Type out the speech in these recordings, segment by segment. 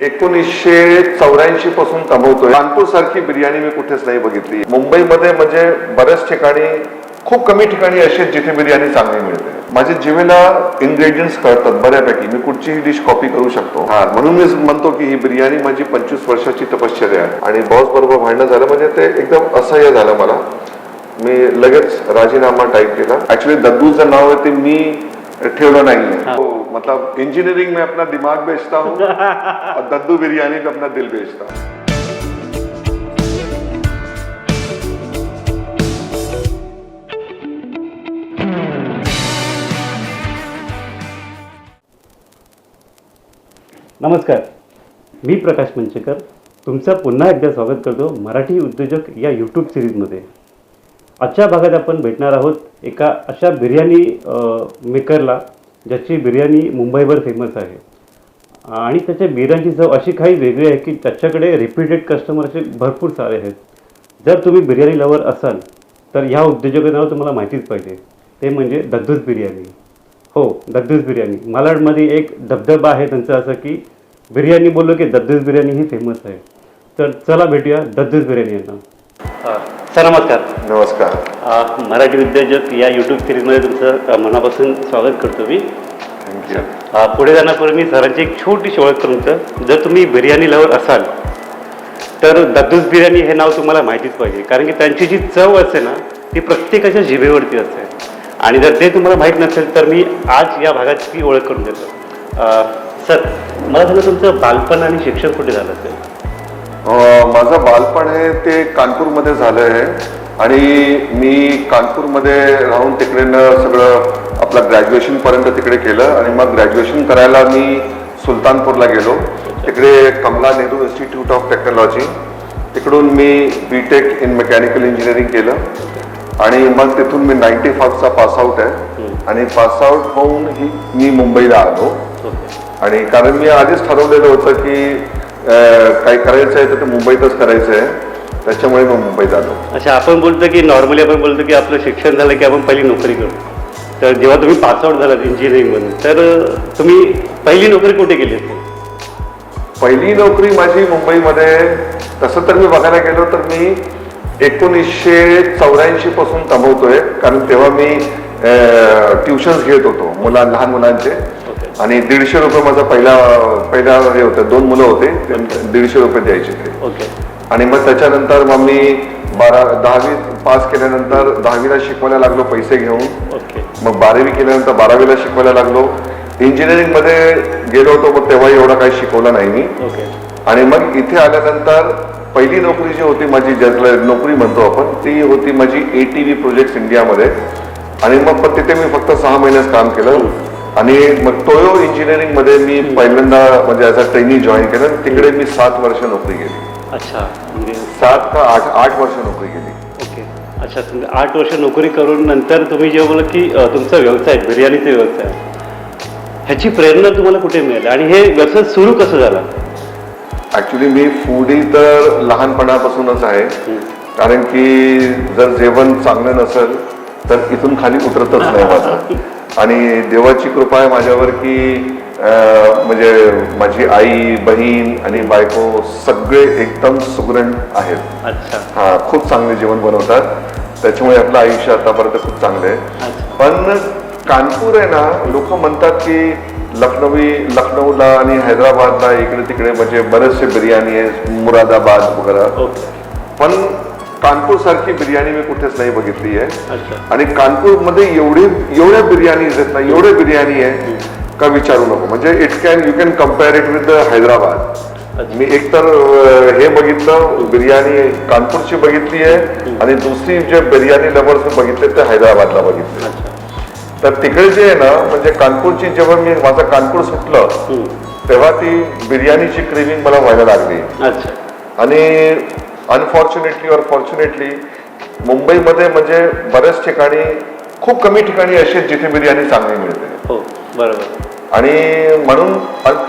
एकोणीसशे चौऱ्याऐंशी पासून कमवतोय कानपूर सारखी बिर्याणी मी कुठेच नाही बघितली. मुंबईमध्ये म्हणजे बऱ्याच ठिकाणी खूप कमी ठिकाणी अशी आहेत जिथे बिर्याणी चांगली मिळते. माझ्या जिवेला इन्ग्रेडियंट्स कळतात बऱ्यापैकी. मी कुठचीही डिश कॉपी करू शकतो. हा. म्हणून मी म्हणतो की ही बिर्याणी माझी पंचवीस वर्षाची तपश्चर्या आहे. आणि बॉस बरोबर भांडणं झालं म्हणजे ते एकदम असह्य झालं मला. मी लगेच राजीनामा टाईप केला. ऍक्च्युली दद्दूचं नाव आहे ते मी ठेवलं नाहीये. हो, मतलब इंजीनियरिंग में अपना दिमाग बेचता हूँ और दद्दू बिरयानी में अपना दिल बेचता हूँ। नमस्कार मी प्रकाश मंचेकर तुमचं पुन्हा एकदा स्वागत करतो मराठी उद्योजक या यूट्यूब सिरीजमध्ये आजच्या भागात आपण भेटणार आहोत एका अशा बिर्याणी मेकरला ज्याची बिर्याणी मुंबईभर फेमस आहे. आणि त्याच्या बिर्याणीची चव अशी काही वेगळी आहे की त्याच्याकडे रिपीटेड कस्टमर असे भरपूर सारे आहेत. जर तुम्ही बिर्याणी लवर असाल तर ह्या उद्योजकांना तुम्हाला माहितीच पाहिजे. ते म्हणजे दद्दूस बिर्याणी. हो दद्दूस बिर्याणी. मालाडमध्ये एक धबधबा आहे त्यांचा असं की बिर्याणी बोललो की दद्दूस बिर्याणी ही फेमस आहे. तर चला भेटूया दद्दूस बिर्याणी यांना. सर नमस्कार. नमस्कार. मराठी उद्योजक या यूट्यूब सिरीजमध्ये तुमचं मनापासून स्वागत करतो मी. पुढे जाण्यापूर्वी मी सरांची एक छोटीशी ओळख करून देतो. जर तुम्ही बिर्याणी लवर असाल तर दद्दूस बिर्याणी हे नाव तुम्हाला माहितीच पाहिजे. कारण की त्यांची जी चव असते ना ती प्रत्येकाच्या जिभेवरती असते. आणि जर ते तुम्हाला माहीत नसेल तर मी आज या भागात ती ओळख करून देतो. सर मला सांगा तुमचं बालपण आणि शिक्षण कुठे झालं असेल? माझं बालपण हे ते कानपूरमध्ये झालं आहे आणि मी कानपूरमध्ये राहून तिकडे न सगळं आपलं ग्रॅज्युएशनपर्यंत तिकडे केलं आणि मग ग्रॅज्युएशन करायला मी सुलतानपूरला गेलो. तिकडे Kamla Nehru institute of technology तिकडून मी B tech in mechanical engineering केलं. आणि मग तिथून मी नाईन्टी फाईव्हचा पासआउट आहे. आणि पासआउट होऊन ही मी मुंबईला आलो. आणि कारण मी आधीच ठरवलेलं होतं की काही करायचं आहे तर ते मुंबईतच करायचं आहे. त्याच्यामुळे मी मुंबईत आलो. अच्छा आपण बोलतो की नॉर्मली आपण बोलतो की आपलं शिक्षण झालं की आपण पहिली नोकरी करू. तर जेव्हा तुम्ही पासआउट झालात इंजिनिअरिंगमधून तर तुम्ही पहिली नोकरी कुठे केली पहिली नोकरी माझी मुंबईमध्ये तसं तर मी बघायला गेलो तर मी एकोणीसशे चौऱ्याऐंशी पासून कमवतोय कारण तेव्हा मी ट्युशन्स घेत होतो मुला लहान मुलांचे. आणि दीडशे रुपये माझा पहिला पहिला हे होतं दोन मुलं होते दीडशे रुपये द्यायचे ते. ओके. आणि मग त्याच्यानंतर मग मी बारा दहावी पास केल्यानंतर दहावीला शिकवायला लागलो पैसे घेऊन. ओके. मग बारावी केल्यानंतर बारावीला शिकवायला लागलो. इंजिनिअरिंगमध्ये गेलो होतो मग तेव्हा एवढं काही शिकवलं नाही मी. ओके. आणि मग इथे आल्यानंतर पहिली नोकरी जी होती माझी ज्याला नोकरी म्हणतो आपण ती होती माझी ए टी व्ही प्रोजेक्ट इंडियामध्ये आणि मग पण तिथे मी फक्त सहा महिन्याच काम केलं. आणि मग टोयो इंजिनिअरिंगमध्ये मी पहिल्यांदा म्हणजे ॲज अ ट्रेनी जॉईन केलं तिकडे मी सात वर्ष नोकरी केली. अच्छा म्हणजे सात का आठ आठ वर्ष नोकरी केली. ओके. अच्छा तुम्ही आठ वर्ष नोकरी करून नंतर तुम्ही जेव्हा बोला की तुमचा व्यवसाय बिर्याणीचा व्यवसाय ह्याची प्रेरणा तुम्हाला कुठे मिळाली? आणि हे व्यवसाय सुरू कसं झाला? ऍक्च्युली मी फूडी तर लहानपणापासूनच आहे. कारण की जर जेवण चांगलं नसेल तर इथून खाली उतरतच नाही माझं. आणि देवाची कृपा आहे माझ्यावर की म्हणजे माझी आई बहीण आणि बायको सगळे एकदम सुगरण आहेत. अच्छा. हा खूप चांगले जेवण बनवतात. त्याच्यामुळे आपलं आयुष्य आतापर्यंत खूप चांगलं आहे. पण कानपूर आहे ना लोक म्हणतात की लखनवी लखनौला आणि हैदराबादला इकडे तिकडे म्हणजे बरेचसे बिर्याणी आहे मुरादाबाद वगैरे. पण कानपूर सारखी बिर्याणी मी कुठेच नाही बघितली आहे. आणि कानपूरमध्ये एवढी एवढ्या बिर्याणी आहेत ना एवढ्या बिर्याणी आहे का विचारू नको. म्हणजे it can you can compare it with Hyderabad. मी एकतर अं, हे बघितलं बिर्याणी कानपूरची बघितली आहे आणि दुसरी जे बिर्याणी लवर्स बघितले ते हैदराबादला बघितले. अच्छा. तर तिकडे जे आहे ना म्हणजे कानपूरची जेव्हा मी माझं कानपूर सुटलं. तेव्हा ती बिर्याणीची क्रेविंग मला व्हायला लागली. अच्छा. आणि अनफॉर्च्युनेटली और फॉर्च्युनेटली मुंबईमध्ये म्हणजे बऱ्याच ठिकाणी खूप कमी ठिकाणी अशी आहेत जिथे बिर्याणी चांगली मिळते. हो बरोबर. आणि म्हणून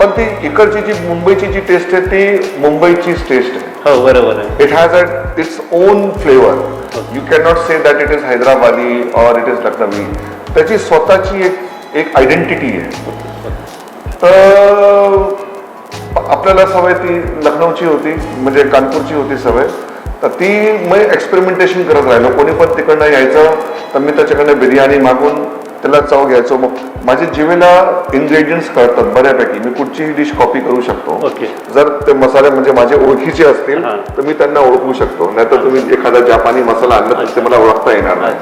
पण ती इकडची जी मुंबईची जी टेस्ट आहे ती मुंबईचीच टेस्ट आहे. हो बरोबर आहे. It has a its own flavour you can not say that it is Hyderabadi और इट इज लखनवी त्याची स्वतःची एक एक आयडेंटिटी आहे. तर आपल्याला सवय ती लखनौची होती म्हणजे कानपूरची होती सवय. तर ती मग एक्सपेरिमेंटेशन करत राहिलो. कोणी पण तिकडनं यायचं तर मी त्याच्याकडनं बिर्याणी मागून त्याला चव घ्यायचो. मग माझे जिवेला इन्ग्रेडियंट्स कळतात बऱ्यापैकी. मी कुठचीही डिश कॉपी करू शकतो. ओके. जर ते मसाले म्हणजे माझे ओळखीचे असतील. तर मी त्यांना ओळखू शकतो. नाहीतर तुम्ही एखादा जापानी मसाला आणला तर ते मला ओळखता येणार नाही.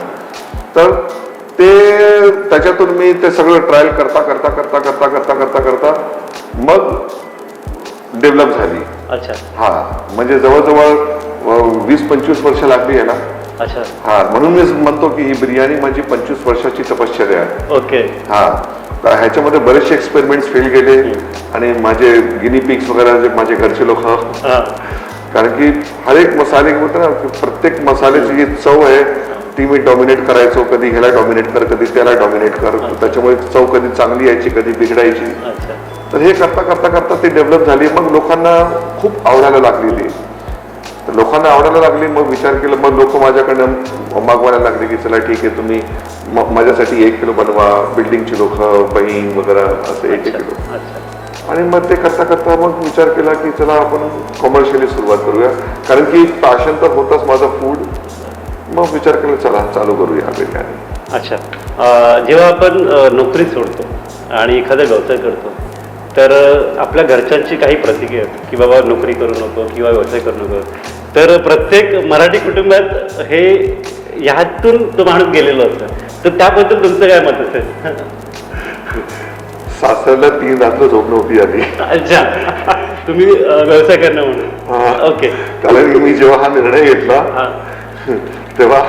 तर ते त्याच्यातून मी ते सगळं ट्रायल करता करता करता डेव्हलप झाली. अच्छा. हा म्हणजे जवळजवळ वीस पंचवीस वर्ष लागली आहे ना? अच्छा. हा म्हणून मी म्हणतो की ही बिर्याणी माझी पंचवीस वर्षाची तपश्चर्या आहे. ओके. हा ह्याच्यामध्ये बरेचसे एक्सपेरिमेंट्स फेल गेले आणि माझे गिनी पिक्स वगैरे जे माझे घरचे लोक. हां. कारण की हर एक मसाले होते ना प्रत्येक मसाल्याची जी चव आहे ती मी डॉमिनेट करायचो कधी ह्याला डॉमिनेट कर कधी त्याला डॉमिनेट कर त्याच्यामुळे चव कधी चांगली यायची कधी बिघडायची. तर हे करता करता करता ती डेव्हलप झाली. मग लोकांना खूप आवडायला लागली ती. तर लोकांना आवडायला लागली मग विचार केला मग लोक माझ्याकडनं मागवायला लागले की चला ठीक आहे तुम्ही माझ्यासाठी एक किलो बनवा बिल्डिंगची लोक बहीण वगैरे असं एक एक किलो. अच्छा. आणि मग ते करता करता मग विचार केला की चला आपण कॉमर्शियली सुरुवात करूया. कारण की पॅशन तर होतच माझं फूड मग विचार केला चला चालू करूया बिर्याणी. अच्छा. जेव्हा आपण नोकरी सोडतो आणि एखादा व्यवसाय करतो तर आपल्या घरच्यांची काही प्रतिक्रिया की बाबा नोकरी करू नको किंवा व्यवसाय करू नको. तर प्रत्येक मराठी कुटुंबात हे ह्यातून तो माणूस गेलेलो असतं तर त्याबद्दल तुमचं काय मत असेल? सासरला तीन रात्र झोप नव्हती आली अच्छा. तुम्ही व्यवसाय करणं. म्हणून. ओके. कारण मी जेव्हा हा निर्णय घेतला तेव्हा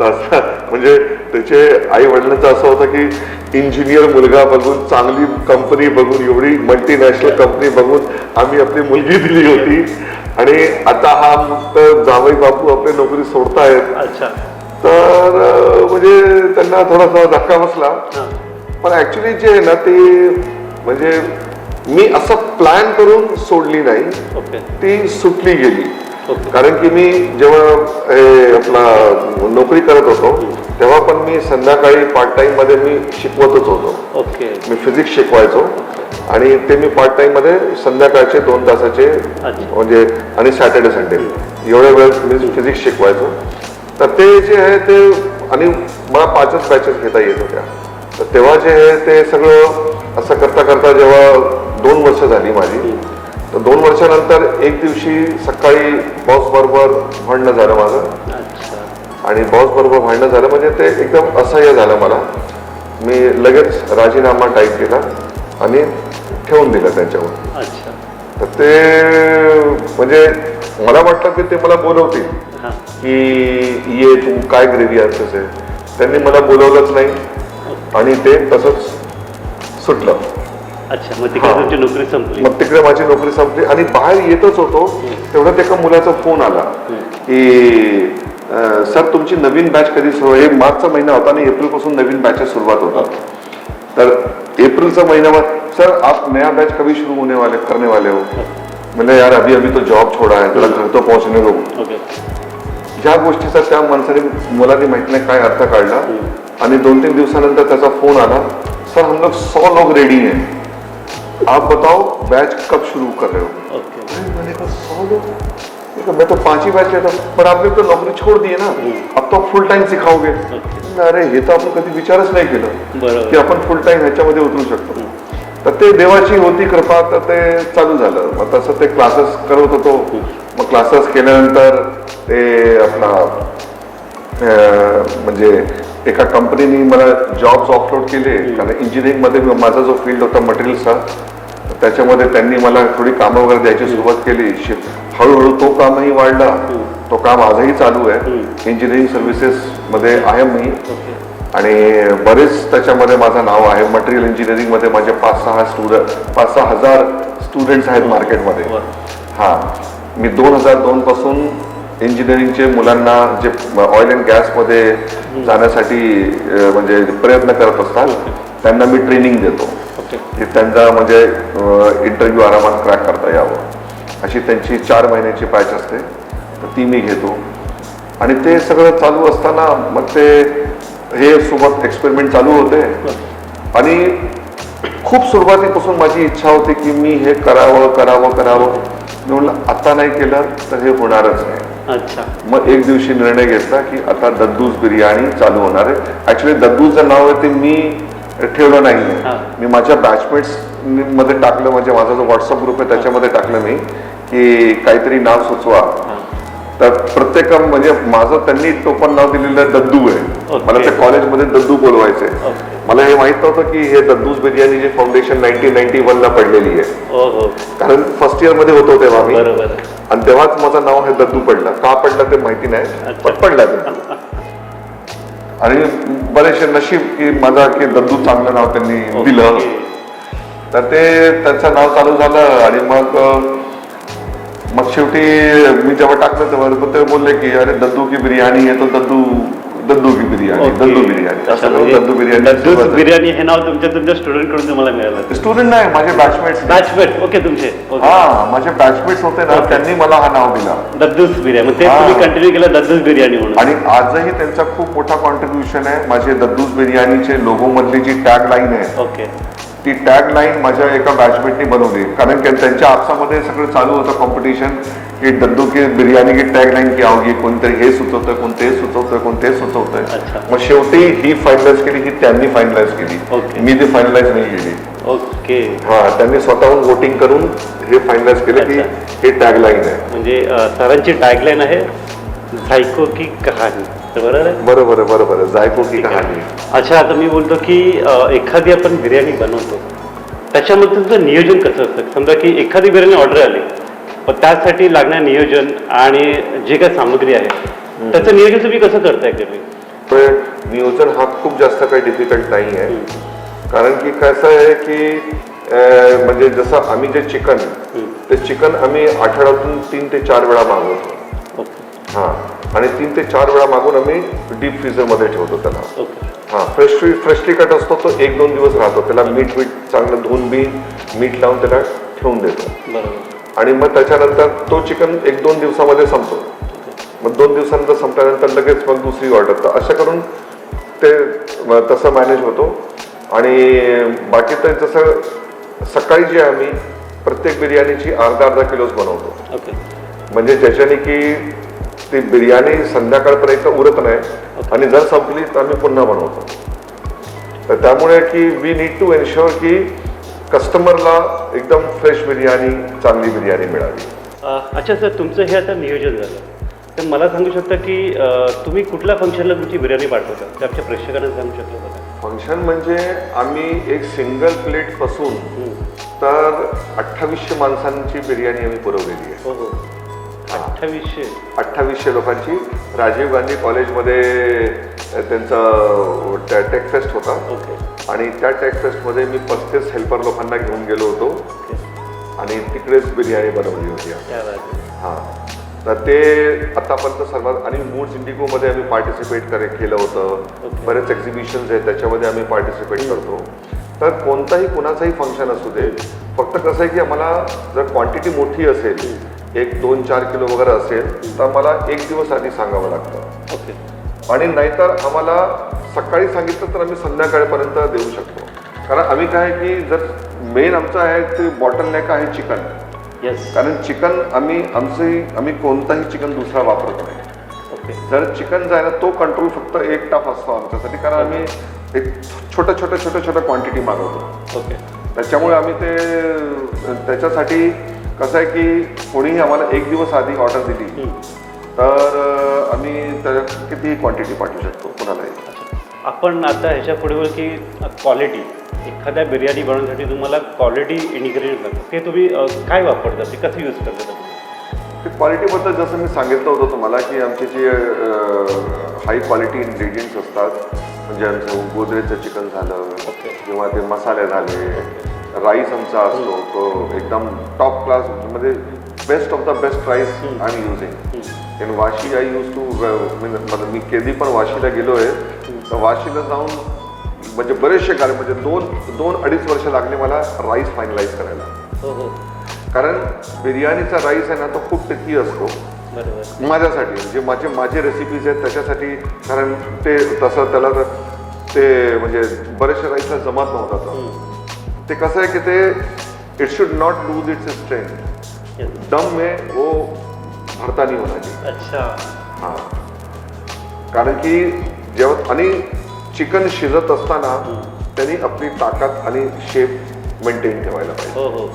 म्हणजे त्याचे आई वडिलांचं असं होतं की इंजिनियर मुलगा बघून चांगली कंपनी बघून एवढी मल्टीनॅशनल कंपनी बघून आम्ही आपली मुलगी दिली होती. आणि आता हा मुक्त जावई बापू आपली नोकरी सोडतायत. अच्छा. तर म्हणजे त्यांना थोडासा धक्का बसला. पण ऍक्च्युली जे आहे ना ते म्हणजे मी असं प्लॅन करून सोडली नाही. ती सुटली गेली. कारण की मी जेव्हा हे आपला नोकरी करत होतो तेव्हा पण मी संध्याकाळी पार्ट टाइममध्ये मी शिकवतच होतो. ओके. मी फिजिक्स शिकवायचो आणि ते मी पार्ट टाइममध्ये संध्याकाळचे दोन तासाचे. म्हणजे आणि सॅटर्डे संडे एवढ्या वेळ मी फिजिक्स शिकवायचो. तर ते जे आहे ते आणि मला पाचच बॅचेस घेता येत होत्या. तर तेव्हा जे आहे ते सगळं असं करता करता जेव्हा दोन वर्ष झाली माझी तर दोन वर्षानंतर एक दिवशी सकाळी बॉस बरोबर भांडणं झालं माझं. अच्छा आणि बॉस बरोबर भांडणं झालं म्हणजे ते एकदम असह्य झालं मला. मी लगेच राजीनामा टाईप केला आणि ठेवून दिला त्यांच्यावर. अच्छा. तर ते म्हणजे मला वाटलं की ते मला बोलवतील की ये तू काय ग्रेव्ही आणतोस आहे त्यांनी मला बोलवलंच नाही. आणि ते तसंच सुटलं. अच्छा मग तिकडे. तुमची नोकरी संपली. मग तिकडे माझी नोकरी संपली आणि बाहेर येतच होतो. तेवढ्यात एका मुलाचा फोन आला की सर तुमची नवीन बॅच कधी सुरू हे मार्चचा महिना होता आणि एप्रिलपासून नवीन बॅचेस सुरुवात होतात. तर अप्रैल महीना में सर आप नया बैच कभी शुरू होने वाले करने वाले हो. मैंने यार अभी अभी तो जॉब छोड़ा है जरा घर तो पहुंचने दो. ओके. ज्या गोष्टीचा त्या माणसाने मुलाने माहीत नाही काय अर्थ काढला आणि दोन तीन दिवसानंतर त्याचा फोन आला सर हम लोग सौ लोग रेडी हैं. आप बताओ बैच कब शुरू कर रहे हो? अरे मैंने कहा सौ लोग। मैं तो पांच ही बैच लेता हूं. पर आपने तो नौकरी छोड़ दी है ना। अब तो फुल टाइम सिखाओगे। अरे हे तर आपण कधी विचारच नाही केलं की आपण फुल टाइम ह्याच्यामध्ये उतरू शकतो. तर ते देवाची होती कृपा तर ते चालू झालं. मग तसं ते क्लासेस करत होतो. मग क्लासेस केल्यानंतर ते आपला म्हणजे एका कंपनीने मला जॉब्स ऑफलोड केले. कारण इंजिनिअरिंगमध्ये मी- माझा जो फील्ड होता मटेरियलचा त्याच्यामध्ये त्यांनी मला थोडी कामं वगैरे द्यायची सुरुवात केली. हळूहळू तो कामही वाढला. तो काम आजही चालू आहे. इंजिनिअरिंग सर्व्हिसेस मध्ये आहे मी. आणि बरेच त्याच्यामध्ये माझं नाव आहे. मटेरियल इंजिनिअरिंगमध्ये माझे पाच सहा स्टुडंट पाच सहा हजार स्टुडंट्स आहेत मार्केटमध्ये हा. मी दोन हजार दोन पासून इंजिनिअरिंगचे मुलांना जे ऑइल अँड गॅसमध्ये जाण्यासाठी म्हणजे प्रयत्न करत असतात त्यांना मी ट्रेनिंग देतो. की त्यांचा म्हणजे इंटरव्ह्यू आरामात क्रॅक करता यावं. अशी त्यांची चार महिन्याची बॅच असते. तर ती मी घेतो. आणि ते सगळं चालू असताना मग ते हे सोबत एक्सपेरिमेंट चालू होते. आणि खूप सुरुवातीपासून माझी इच्छा होती की मी हे करावं करावं करावं. मी म्हणलं आता नाही केलं तर हे होणारच नाही. अच्छा. मग एक दिवशी निर्णय घेतला की आता दद्दूज बिर्याणी चालू होणार आहे. ऍक्च्युली दद्दूजचं नाव आहे ते मी ठेवलं नाही. मी माझ्या बॅचमेट्समध्ये टाकलं म्हणजे माझा जो व्हॉट्सअप ग्रुप आहे त्याच्यामध्ये टाकलं मी की काहीतरी नाव सुचवा. तर प्रत्येक म्हणजे माझं त्यांनी तो पण नाव दिलेलं दद्दू आहे. मला त्या कॉलेजमध्ये दद्दू बोलवायचे. मला हे माहीत नव्हतं की हे दद्दूज बिर्याणी जे फाउंडेशन नाईन्टीन नाईन्टी वन ला पडलेली आहे. हो हो. कारण फर्स्ट इयरमध्ये होतो तेव्हा मी. आणि तेव्हाच माझं नाव हे दद्दू पडलं का पडलं ते माहिती नाही. पण पडलं दद्दू आणि बरेचसे नशीब की माझा की दद्दू चांगलं नाव त्यांनी दिलं ओके. तर ते त्यांचं नाव चालू झालं आणि मग मग शेवटी मी जेव्हा टाकलं तेव्हा ते बोलले की अरे दद्दू की बिर्याणी आहे तो दद्दू दद्दू की बिर्याणी ओके. दद्दू बिर्याणी. अच्छा, म्हणजे दद्दू बिर्याणी दद्दूस बिर्याणी हे नाव तुमच्या तुमच्या स्टुडंटकडून तुम्हाला मिळालं. स्टुडंट नाही माझे बॅचमेट्स बॅचमेट ओके तुमचे ओके. हा माझे बॅचमेट्स होते ना. त्यांनी मला हा नाव दिला. दद्दूस बिर्याणी मग ते हा. तुम्ही कंटिन्यू केलं दद्दूस बिर्याणी म्हणून. आणि आजही त्यांचा खूप मोठा कॉन्ट्रीब्युशन आहे माझे दद्दूज बिर्याणीचे लोगो मधली जी टॅग लाईन आहे ओके. ती टॅग लाईन माझ्या एका बॅचमेटनी बनवली. कारण की त्यांच्या आपसामध्ये सगळं चालू होतं कॉम्पिटिशन की दद्दू की बिर्याणी की टॅग लाईन की आवगी कोणतरी हे सुचवतंय कोणते सुचवतंय कोणते. सुचवतंय. मग शेवटी ही फायनलाइज केली ही त्यांनी फायनलाइज केली. ओके. मी ती फायनलाइज नाही केली. ओके. हा त्यांनी स्वतःहून वोटिंग करून हे फायनलाइज केलं की हे टॅग लाईन आहे. म्हणजे सरांची टॅगलाईन आहे झायको की कहाणी बरोबर आहे? बरोबर आहे बरोबर आहे. जायको की कहाणी अच्छा आता मी बोलतो की एखादी आपण बिर्याणी बनवतो. त्याच्यामध्ये तुमचं नियोजन कसं असतं? समजा की एखादी बिर्याणी ऑर्डर आली. पण त्यासाठी लागणारं नियोजन आणि जे काही सामग्री आहे त्याचं नियोजन तुम्ही कसं करताय ऍक्च्युली पण नियोजन हा खूप जास्त काही डिफिकल्ट नाही आहे. कारण की कसं आहे की म्हणजे जसं आम्ही जे चिकन ते चिकन आम्ही आठवड्यातून तीन ते चार वेळा मागवतो. हां. आणि तीन ते चार वेळा मागून आम्ही डीप फ्रीझरमध्ये ठेवतो त्याला. हां. फ्रेशली फ्रेशली कट असतो तो एक दोन दिवस राहतो. त्याला मीठ मीठ चांगलं धुवून बी मीठ लावून त्याला ठेवून देतो. बरोबर. आणि मग त्याच्यानंतर तो चिकन एक दोन दिवसामध्ये संपतो. मग दोन दिवसानंतर संपल्यानंतर लगेच मग दुसरी ऑर्डर तर असं करून ते तसं मॅनेज होतो. आणि बाकी तर जसं सकाळी जे आम्ही प्रत्येक बिर्याणीची अर्धा अर्धा किलोच बनवतो. ओके. म्हणजे ज्याच्याने की ती बिर्याणी संध्याकाळपर्यंत उरत नाही आणि जर संपली तर आम्ही पुन्हा बनवतो. तर त्यामुळे की वी नीड टू एन्श्युअर की कस्टमरला एकदम फ्रेश बिर्याणी चांगली बिर्याणी मिळावी अच्छा सर तुमचं हे आता नियोजन झालं. तर मला सांगू शकता की अ, तुम्ही कुठल्या फंक्शनला तुमची बिर्याणी पाठवता? ते आमच्या प्रेक्षकांना सांगू शकता फंक्शन म्हणजे आम्ही एक सिंगल प्लेटपासून तर अठ्ठावीसशे माणसांची बिर्याणी आम्ही पुरवलेली आहे. हो हो. अठ्ठावीसशे. अठ्ठावीसशे लोकांची. राजीव गांधी कॉलेजमध्ये त्यांचा टेक फेस्ट होता. ओके. आणि त्या टेक फेस्टमध्ये मी पस्तीस हेल्पर लोकांना घेऊन गेलो होतो. आणि तिकडेच बिर्याणी बनवली होती. हां. तर ते आतापर्यंत सर्वात आणि मूड्स इंडिगोमध्ये आम्ही पार्टिसिपेट करे केलं होतं. बरेच एक्झिबिशन्स आहेत त्याच्यामध्ये आम्ही पार्टिसिपेट करतो. तर कोणताही कुणाचंही फंक्शन असू दे फक्त कसं आहे की आम्हाला जर क्वांटिटी मोठी असेल एक दोन चार किलो वगैरे असेल तर मला एक दिवस आधी सांगावं लागतं. ओके. आणि नाहीतर आम्हाला सकाळी सांगितलं तर आम्ही संध्याकाळपर्यंत देऊ शकतो. कारण आम्ही काय की जर मेन आमचं आहे ते बॉटल नेक आहे चिकन येस कारण चिकन आम्ही आमचे आम्ही कोणताही चिकन दुसरा वापरत नाही. ओके. जर चिकन ना तो कंट्रोल फक्त एक टाप असतो आमच्यासाठी कारण आम्ही एक छोटं छोटं छोटं छोटं क्वांटिटी मागवतो. ओके. त्याच्यामुळे आम्ही ते त्याच्यासाठी कसं आहे की कोणीही आम्हाला एक दिवस आधी ऑर्डर दिली तर आम्ही त्या कितीही क्वांटिटी पाठवू शकतो कोणालाही. आपण आता ह्याच्या पुढे बोल की क्वालिटी एखाद्या बिर्याणी बनवण्यासाठी तुम्हाला क्वालिटी इन्ग्रेडियंट लागतं ते तुम्ही अ, काय वापरता ते कसं यूज करता तुम्ही ते क्वालिटीबद्दल जसं मी सांगितलं होतं तुम्हाला की आमचे जे हाय क्वालिटी इन्ग्रेडियंट्स असतात म्हणजे आमचं गोदरेजचं चिकन झालं. किंवा ते मसाले झाले राईस आमचा असतो तो एकदम टॉप क्लास म्हणजे best of the best rice I am using in Vashi I use to म्हणजे मी कधी पण वाशीला गेलो आहे तर वाशीला जाऊन म्हणजे बरेचसे गाडी म्हणजे दोन दोन अडीच वर्ष लागले मला राईस फायनलाइज करायला. हो हो. कारण बिर्याणीचा राईस आहे ना तो खूप टिकी असतो. माझ्यासाठी म्हणजे माझे माझे रेसिपीज आहेत त्याच्यासाठी कारण ते तसं त्याला तर ते म्हणजे बरेचशा राईसला जमत नव्हता. तो कसं आहे की ते it should not lose its strength. दम में वो भरता नहीं होना चाहिए। अच्छा। हा। कारण की जेव्हा आणि चिकन शिजत असताना त्यांनी आपली ताकद आणि शेप मेंटेन ठेवायला पाहिजे. हो हो.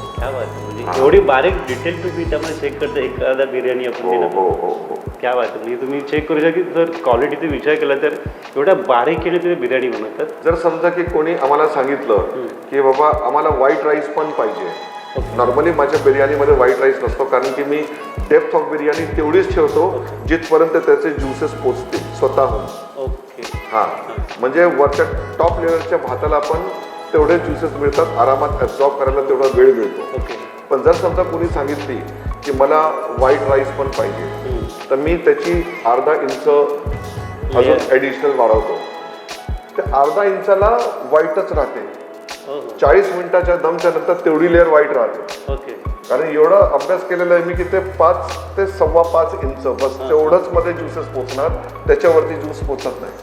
हा. म्हणजे एवढी बारीक डिटेल तुम्ही त्यामध्ये चेक करता एखादा बिर्याणी आपण हो दिला. हो हो हो. क्या बात आहे. म्हणजे तुम्ही चेक करू शकता की जर क्वालिटीचा विचार केला तर एवढ्या बारीकीने तुम्ही बिर्याणी बनवतात. जर समजा की कोणी आम्हाला सांगितलं की बाबा आम्हाला व्हाईट राईस पण पाहिजे. नॉर्मली माझ्या बिर्याणीमध्ये व्हाईट राईस नसतो कारण की मी डेप्थ ऑफ बिर्याणी तेवढीच ठेवतो जिथपर्यंत त्याचे ज्युसेस पोचतील स्वतःहून. ओके. हा. म्हणजे वरच्या टॉप लेवलच्या भाताला पण तेवढे ज्युसेस मिळतात. आरामात ॲब्झॉर्ब करायला तेवढा वेळ मिळतो. ओके. पण जर समजा कोणी सांगितली की मला व्हाईट राईस पण पाहिजे तर मी त्याची अर्धा इंच अजून ॲडिशनल वाढवतो. ते अर्धा इंचाला व्हाईटच राहते. हो हो. चाळीस मिनिटाच्या दमच्या नंतर तेवढी लेअर व्हाईट राहते. ओके. कारण एवढा अभ्यास केलेला आहे मी की ते पाच ते सव्वा पाच इंच बस तेवढंच मध्ये ज्युसेस पोचणार त्याच्यावरती ज्यूस पोचत नाही.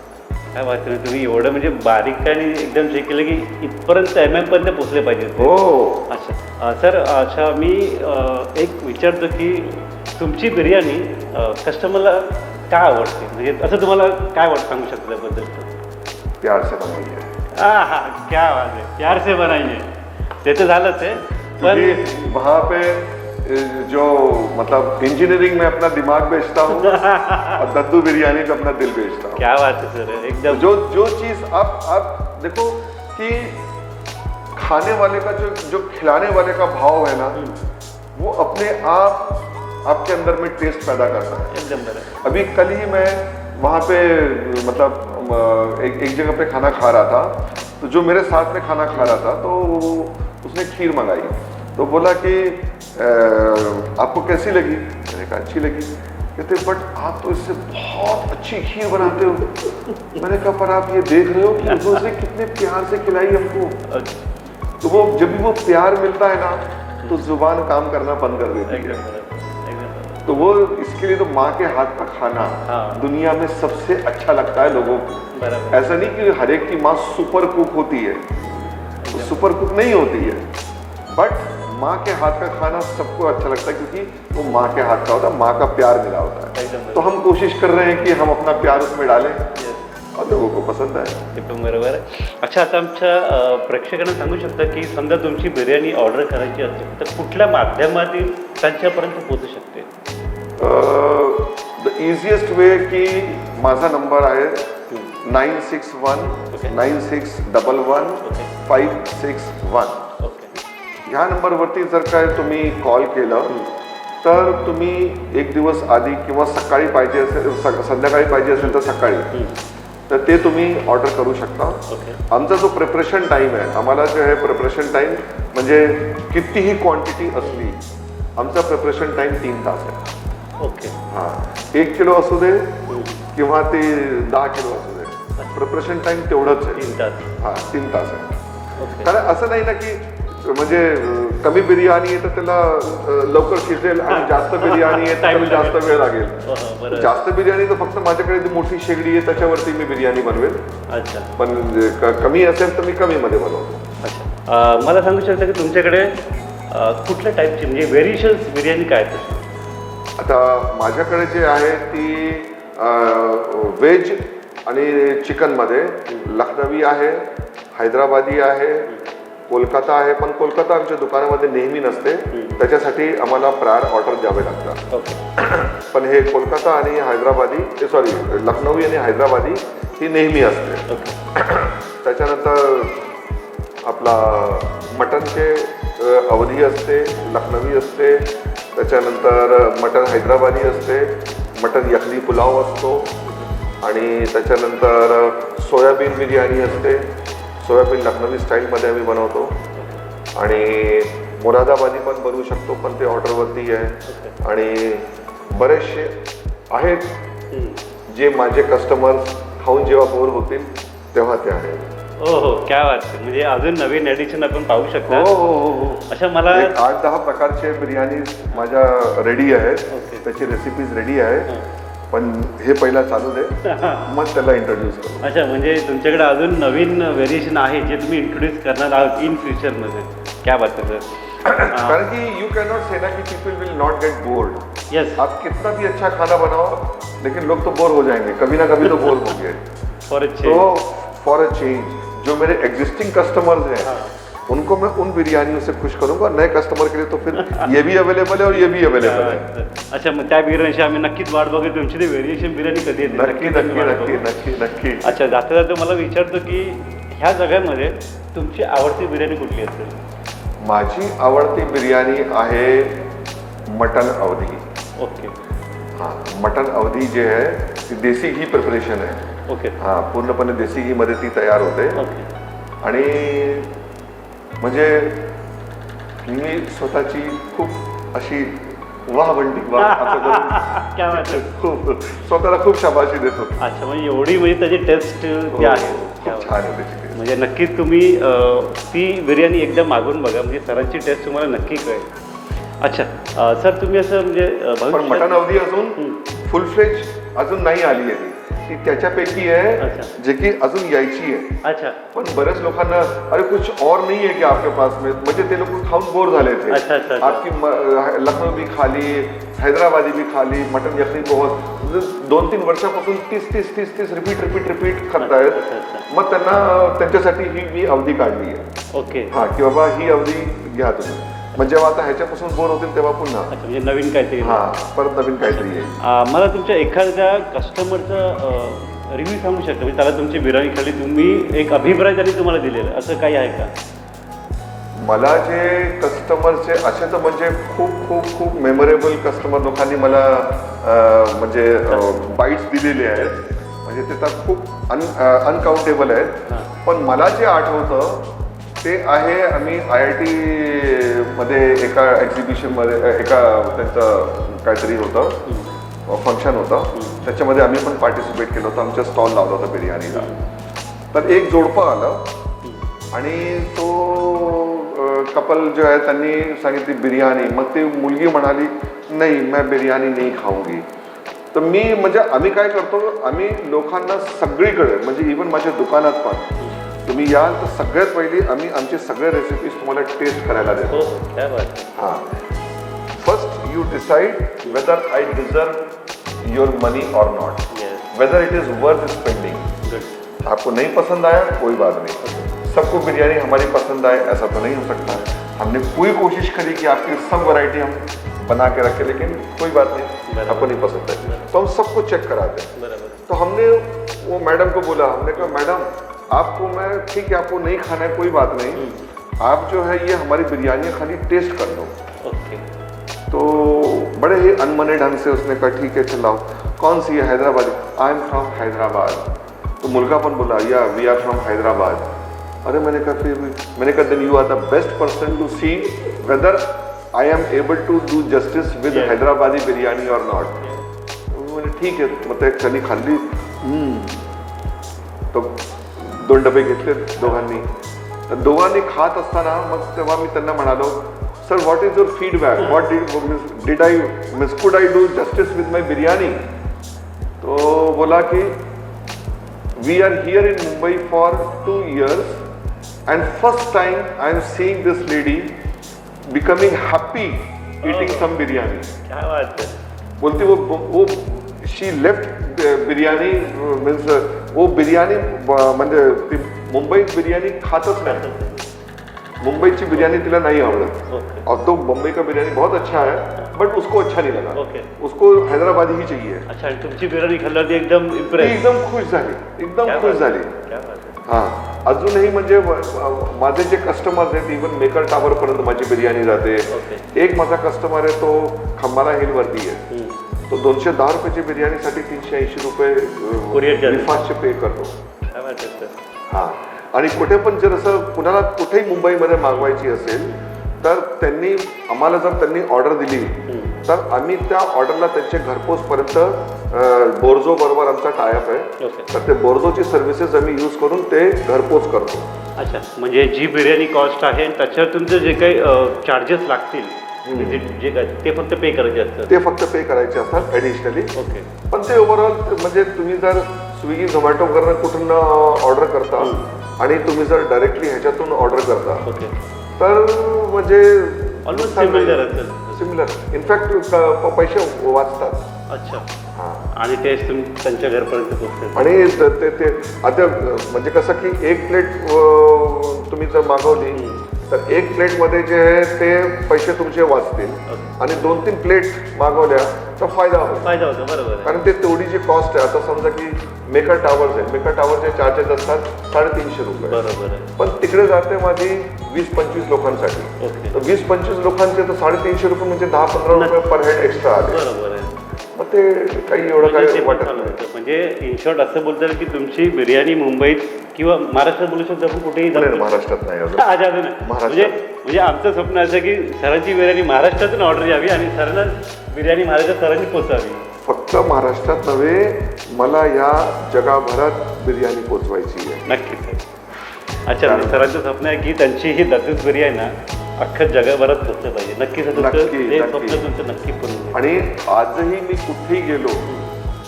काय आहे. तुम्ही? एवढं म्हणजे बारीक आणि एकदम चेक केलं की इथपर्यंत एम एम पर्यंत पोचले पाहिजेत हो. अच्छा. सर अच्छा मी एक विचारतो की तुमची बिर्याणी कस्टमरला काय आवडते? म्हणजे असं तुम्हाला काय वाटतं सांगू शकता त्याबद्दल? प्यार से बनवाई है क्या बात आहे. प्यार से बनाइए. ते तर झालंच आहे. पण वहाँ पे जो मतलब इंजीनियरिंग में अपना दिमाग बेचता हूँ और दद्दू बिरयानी में अपना दिल बेचता हूँ। क्या बात है सर एकदम। जो जो चीज़ आप आप देखो कि खाने वाले का जो जो खिलाने वाले का भाव है ना वो अपने आप आपके अंदर में टेस्ट पैदा करता है। एकदम अभी कल ही मैं वहाँ पे मतलब एक एक जगह पे खाना खा रहा था तो जो मेरे साथ में खाना खा रहा था तो उसने खीर मंगाई। तो बोला कि "अ, आपको कैसी लगी? मैंने कहा अच्छी लगी। कहते बट आप तो इससे बहुत अच्छी खीर बनाते हो। मैंने कहा पर आप ये देख रहे हो कि उसने कितने प्यार से खिलाई हमको। तो वो जब भी वो प्यार मिलता है ना तो ज़ुबान काम करना बंद कर देती है। तो वो इसके लिए तो माँ के हाथ का खाना हाँ। दुनिया में सबसे अच्छा लगता है लोगों को। ऐसा नहीं कि हर एक की माँ सुपर कुक होती है। तो सुपर कुक नहीं होती है। बट माँ के हाथ का खाना सबको अच्छा लगता है क्योंकि वो माँ के हाथ का होता है माँ का प्यार मिला होता है। तो हम कोशिश कर रहे हैं कि हम अपना प्यार उसमें डालें। और लोगों को पसंद आए। एकदम बरोबर आहे. अच्छा आता आमच्या प्रेक्षकांना सांगू शकता की समजा तुमची बिर्याणी ऑर्डर करायची असेल तर कुठल्या माध्यमातून त्यांच्यापर्यंत पोहोचू शकते? द इझिएस्ट वे की माझा नंबर आहे nine six one. Nine six double one. Five six one. ह्या नंबरवरती जर काय तुम्ही कॉल केलं तर तुम्ही एक दिवस आधी किंवा सकाळी पाहिजे असेल संध्याकाळी पाहिजे असेल तर सकाळी तर ते तुम्ही ऑर्डर करू शकता. आमचा जो प्रिपरेशन टाईम आहे आम्हाला जे आहे प्रिपरेशन टाईम म्हणजे कितीही क्वांटिटी असली आमचा प्रिपरेशन टाईम तीन तास आहे. ओके. हां. एक किलो असू दे किंवा ते दहा किलो असू दे प्रिपरेशन टाईम तेवढंच आहे. तीन तास. हां तीन तास आहे. कारण असं नाही ना की म्हणजे कमी बिर्याणी आहे तर त्याला लवकर शिजेल आणि जास्त बिर्याणी आहे तर जास्त वेळ लागेल. हो, हो, जास्त बिर्याणी तर फक्त माझ्याकडे ती मोठी शेगडी आहे त्याच्यावरती मी बिर्याणी बनवेल. अच्छा. पण जे कमी असेल तर मी कमी मध्ये बनवतो मला सांगू शकता की तुमच्याकडे कुठल्या टाईपची म्हणजे व्हेरिएशन्स बिर्याणी काय आता माझ्याकडे जे आहे ती व्हेज आणि चिकनमध्ये लखनवी आहे हैदराबादी आहे कोलकाता आहे पण कोलकाता आमच्या दुकानामध्ये नेहमी नसते. त्याच्यासाठी आम्हाला प्रायर ऑर्डर द्यावे लागतात. पण हे कोलकाता आणि हैदराबादी सॉरी लखनवी आणि हैदराबादी ही नेहमी असते. त्याच्यानंतर आपला मटनचे अवधी असते लखनवी असते. त्याच्यानंतर मटन हैदराबादी असते. मटन यखनी पुलाव असतो. आणि त्याच्यानंतर सोयाबीन बिर्याणी असते. सोयाबीन लखनवी स्टाईलमध्ये आम्ही बनवतो. आणि मुरादाबादी पण बनवू शकतो पण ते ऑर्डरवरती आहे. आणि बरेचसे आहेत जे माझे कस्टमर्स खाऊन जेव्हा बोर होतील तेव्हा ते आहेत. हो हो क्या बात आहे. म्हणजे अजून नवीन ॲडिशन आपण पाहू शकता. हो हो हो हो. अशा मला आठ दहा प्रकारचे बिर्याणी माझ्या रेडी आहेत. त्याची रेसिपीज रेडी आहे पण हे पहिला चालू दे. मग त्याला इंट्रोड्यूस करू. अच्छा म्हणजे तुमच्याकडे अजून नवीन व्हेरिएशन आहे जे तुम्ही इंट्रोड्यूस करणार आहात इन फ्युचरमध्ये क्या बात सर. कारण की यू कैन नॉट से ना कि people will not get bored yes आप कितना भी अच्छा खाना बनाओ लेकिन लोग तो बोर हो जाएंगे. कभी ना कभी तो बोर होंगे. फॉर तो फॉर अ चेंज जो मेरे एग्जिस्टिंग कस्टमर्स हैं. उनको मैं उन बिरयानियों से खुश करूंगा नए कस्टमर के लिए तो फिर ये भी अवेलेबल है और ये भी अवेलेबल है। अच्छा मग त्या बिर्याणीची आम्ही नक्कीच वाट बघू तुमची ती व्हेरिएशन बिर्याणी कधी येते? नक्की नक्की नक्की. नक्की नक्की. अच्छा जाता जाता मला विचारतो की ह्या जगामध्ये तुमची आवडती बिर्याणी कुठली असेल माझी आवडती बिर्याणी आहे मटन अवधी. ओके. हां मटन अवधी जे आहे ती देसी घी प्रिपरेशन आहे. ओके. हां पूर्णपणे देसी घीमध्ये ती तयार होते. ओके. आणि म्हणजे मी स्वतःची खूप अशी वाह बंडी वाह. खूप स्वतःला खूप शाबाशी देतो अच्छा म्हणजे एवढी म्हणजे त्याची टेस्ट जी आहे खूप. छान आहे. म्हणजे नक्कीच तुम्ही ती बिर्याणी एकदा मागून बघा म्हणजे सरांची टेस्ट तुम्हाला नक्की कळेल अच्छा सर तुम्ही असं म्हणजे मटन अवधी अजून फुल फ्लेज अजून नाही आली आहे ती त्याच्यापैकी आहे अच्छा. जे की अजून यायची आहे. अच्छा. पण बऱ्याच लोकांना अरे कुछ और नहीं है क्या आपके पास में? म्हणजे ते लोक खाऊन बोर झाले थे अच्छा, अच्छा, अच्छा. आपकी म- लखनऊ भी खाली हैदराबादी भी खाली मटन यखनी बहुत. म्हणजे दोन तीन वर्षापासून तीस तीस तीस तीस रिपीट रिपीट रिपीट करतायत. अच्छा. मग त्यांना त्यांच्यासाठी ही मी अवधी काढली आहे. ओके. हा की बाबा ही अवधी घ्या तुम्ही. म्हणजे जेव्हा आता ह्याच्यापासून बोर होतील तेव्हा पुन्हा. अच्छा म्हणजे नवीन काहीतरी. हा परत नवीन काहीतरी येईल. मला तुमच्या एखाद्या कस्टमरचं रिव्ह्यू सांगू शकता? म्हणजे त्याला तुमची बिर्याणी खाली तुम्ही एक अभिप्राय त्यांनी तुम्हाला दिलेला. असं काही आहे का? मला जे कस्टमरचे असे तर म्हणजे खूप खूप खूप मेमोरेबल कस्टमर लोकांनी मला अं, म्हणजे बाईट्स दिलेले आहेत. म्हणजे ते तर खूप अन अनकाउंटेबल आहेत. पण मला जे आठवतं ते आहे आम्ही आय आय टी मध्ये एका एक्झिबिशनमध्ये एका त्यांचं काहीतरी होतं फंक्शन होतं. त्याच्यामध्ये आम्ही पण पार्टिसिपेट केलं होतं आमच्या स्टॉल लावला होता बिर्याणीला. तर एक जोडपं आलं आणि तो कपल जो आहे त्यांनी सांगितली बिर्याणी. मग ती मुलगी म्हणाली नाही मैं बिर्याणी नाही खाऊंगी. तर मी म्हणजे आम्ही काय करतो आम्ही लोकांना सगळीकडे म्हणजे इवन माझ्या दुकानात पण तुम्ही याल तर सगळ्यात पहिली आम्ही आमचे सगळे रेसिपीज़ तुम्हाला टेस्ट करायला देतो. हो हाँ first you decide whether I deserve your money और not whether it is worth spending आपको नहीं पसंद आया कोई बात नहीं. सबको बिरयानी हमारी पसंद आए ऐसा तो नहीं हो सकता. हमने पूरी कोशिश करी कि आपकी सब वैरायटी हम बना के रखें लेकिन कोई बात नहीं. आपको नहीं पसंद है तो हम सबको चेक कराते हैं. तो हमने वो मैडम को बोला हमने कहा मैडम आपको मैं ठीक है आपको नहीं खाना है कोई बात नहीं। आप जो है ये हमारी बिरयानी खाली टेस्ट कर लो। ओके। तो बड़े ही अनमने ढंग से उसने कहा ठीक है चलाओ। कौन सी है Hyderabadi? I am from Hyderabad. तो मुर्गापन बोला या वी आर फ्रॉम हैदराबाद. अरे मैंने कहा फिर भी मैंने कहा then you are the best person to see whether I am able to do justice with Hyderabadi biryani और नॉट मैंने ठीक है मग ते त्यांनी खाल्ली हम्म. तो दोन डबे घेतले दोघांनी. तर दोघांनी खात असताना मग तेव्हा मी त्यांना म्हणालो sir what is your feedback what did did I miss could I do justice with my biryani तो बोला की we are here in Mumbai for two years and first time I am seeing this lady becoming happy eating some biryani क्या बात है। बोलती वो वो शी left biryani means वो बिर्याणी म्हणजे ती मुंबईत बिर्याणी खातच नाही. मुंबईची बिर्याणी तिला नाही आवडत. और तो मुंबई का बिरयानी बहुत अच्छा है बट उसको अच्छा नहीं लगा. ओके. उसको हैदराबादी ही चाहिए. अच्छा तुमची बिर्याणी खाल्ल्यावरती एकदम इम्प्रेस एकदम खुश झाली. एकदम खुश झाली. है. अजूनही म्हणजे माझे जे कस्टमर्स आहेत इवन मेकर टावर पर्यंत माझी बिर्याणी जाते. एक माझा कस्टमर आहे तो खंबाला हिल वरती आहे. तो दोनशे दहा रुपयाची बिर्याणीसाठी तीनशे ऐंशी रुपये. रिफास्टचे पे करतो. हा. आणि कुठे पण जर असं कुणाला कुठेही मुंबईमध्ये मागवायची असेल तर त्यांनी आम्हाला जर त्यांनी ऑर्डर दिली तर आम्ही त्या ऑर्डरला त्यांच्या घरपोचपर्यंत बोर्जो बरोबर आमचा टायअप आहे. ओके. तर ते बोर्जोची सर्व्हिसेस आम्ही यूज करून ते घरपोच करतो. अच्छा. म्हणजे जी बिर्याणी कॉस्ट आहे त्याच्यावर तुमचे जे काही चार्जेस लागतील जे काय ते फक्त पे करायचे असतात. ते फक्त पे करायचे असतात ॲडिशनली ओके पण ते ओव्हरऑल म्हणजे तुम्ही जर स्विगी झोमॅटो वगैरे कुठून ऑर्डर करता आणि तुम्ही जर डायरेक्टली ह्याच्यातून ऑर्डर करता ओके तर म्हणजे. सिमिलर इनफॅक्ट पैसे वाचतात. अच्छा. हां. आणि टेस्ट तुम्ही त्यांच्या घरपर्यंत पोहोचते आणि त- ते ते आता म्हणजे कसं की एक प्लेट तुम्ही जर मागवली तर एक प्लेटमध्ये जे आहे ते पैसे तुमचे वाचतील आणि दोन तीन प्लेट मागवल्या तर फायदा होईल फायदा होतो बरोबर कारण ते तेवढी जी कॉस्ट आहे आता समजा की मेकर टावर्स आहे मेकर टावरचे चार्जेस असतात साडेतीनशे रुपये. बरोबर आहे. पण तिकडे जाते माझी वीस पंचवीस लोकांसाठी. तर वीस पंचवीस लोकांचे तर साडेतीनशे रुपये म्हणजे दहा पंधरा रुपये पर हेड एक्स्ट्रा आले. बरोबर आहे. मग ते काही एवढं म्हणजे काही पण वाटत नाही. म्हणजे इन शॉर्ट असं बोलतात की तुमची बिर्याणी मुंबईत किंवा महाराष्ट्रात बोलू शकतो आपण कुठेही नाही, जातो महाराष्ट्रात नाही अजून. आज अजून. म्हणजे म्हणजे आमचं स्वप्न असं की सरांची बिर्याणी महाराष्ट्रातून ऑर्डर यावी आणि सरांना बिर्याणी महाराष्ट्रात सरांनी पोचावी फक्त महाराष्ट्रात नव्हे मला या जगाभरात बिर्याणी पोचवायची आहे. नक्कीच सर अच्छा सरांचं स्वप्न आहे की त्यांची ही दत्तूस बिर्याणी ना अख्ख्या जगभरात पोचलं पाहिजे नक्कीच नक्की. स्वप्न तुमचं नक्की पूर्ण. आणि आजही मी कुठेही गेलो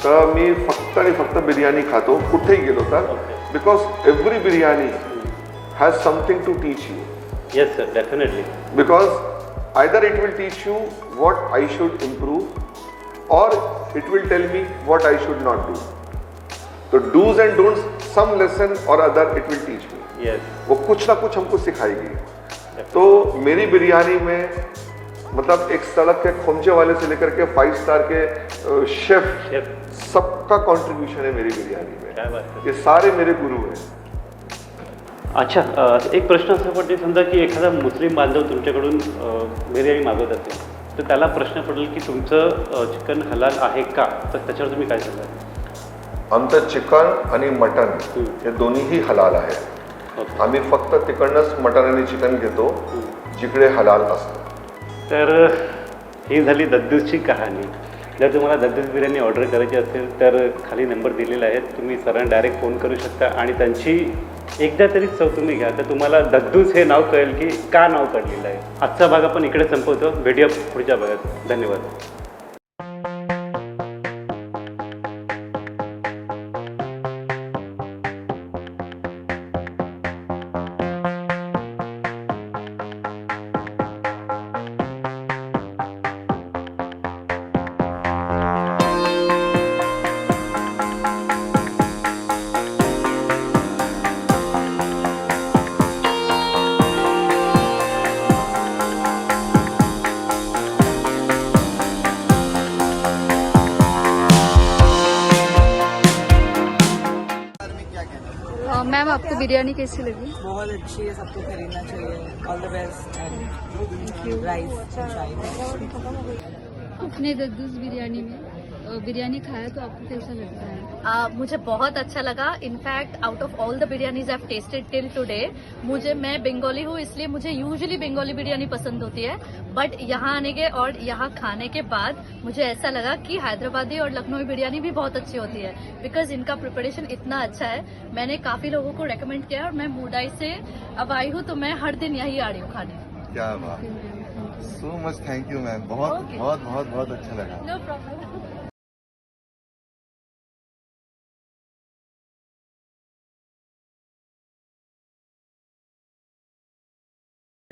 तर मी फक्त आणि फक्त बिर्याणी खातो कुठेही गेलो तर. Because every biryani has something to teach you yes sir definitely because either it will teach you what I should improve or it will tell me what I should not do. So do's and don'ts, some lesson or other it will teach me. वो कुछ ना कुछ हमको सिखाएगी। तो मेरी बिरयानी में मतलब एक सड़क के खोमचे वाले से लेकर के फाइव स्टार के शेफ शेफ सबका कंट्रीब्यूशन है मेरी बिरयानी में. ये सारे मेरे गुरु हैं। अच्छा एक प्रश्न असा पडते समजा की एखादा मुस्लिम बांधव तुमच्याकडून बिर्याणी मागवत असेल तर त्याला प्रश्न पडेल की तुमचं चिकन हलाल आहे का? तर त्याच्यावर तुम्ही काय सांगाल? आमचं चिकन आणि मटन हे दोन्हीही हलाल आहे आम्ही फक्त तिकडनंच मटण आणि चिकन घेतो जिकडे हलाल असतं. तर ही झाली दद्दूसची कहाणी. जर तुम्हाला दद्दूस बिर्याणी ऑर्डर करायची असेल तर खाली नंबर दिलेला आहे. तुम्ही सरांना डायरेक्ट फोन करू शकता आणि त्यांची एकदा तरी चव तुम्ही घ्या. तर तुम्हाला दद्दूस हे नाव कळेल की का नाव काढलेलं आहे. आजचा भाग आपण इकडे संपवतो. भेटूया पुढच्या भागात. धन्यवाद. बिरयानी कैसी लगी? बहुत अच्छी है सबको खरीदना चाहिए। All the best and rise अपने दद्दूस बिरयानी में। बिरयानी खाया तो आपको कैसा लगता है? आ, मुझे बहुत अच्छा लगा। In fact out of all the biryanis I tasted till today मुझे मैं बंगाली हूँ इसलिए मुझे यूजुअली बंगाली बिरयानी पसंद होती है। बट यहाँ आने के और यहाँ खाने के बाद मुझे ऐसा लगा कि हैदराबादी और लखनऊ बिरयानी भी बहुत अच्छी होती है। बिकॉज़ इनका प्रिपरेशन इतना अच्छा है। मैंने काफ़ी लोगों को रेकमेंड किया और मैं मुडाई से अब आई हूँ तो मैं हर दिन यही आ रही हूँ खाने। क्या बात। So much thank you ma'am बहुत Okay. बहुत बहुत बहुत अच्छा लगा। No problem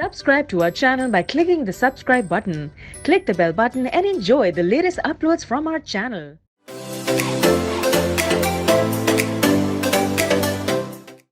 Subscribe to our channel by clicking the subscribe button. Click the bell button and enjoy the latest uploads from our channel.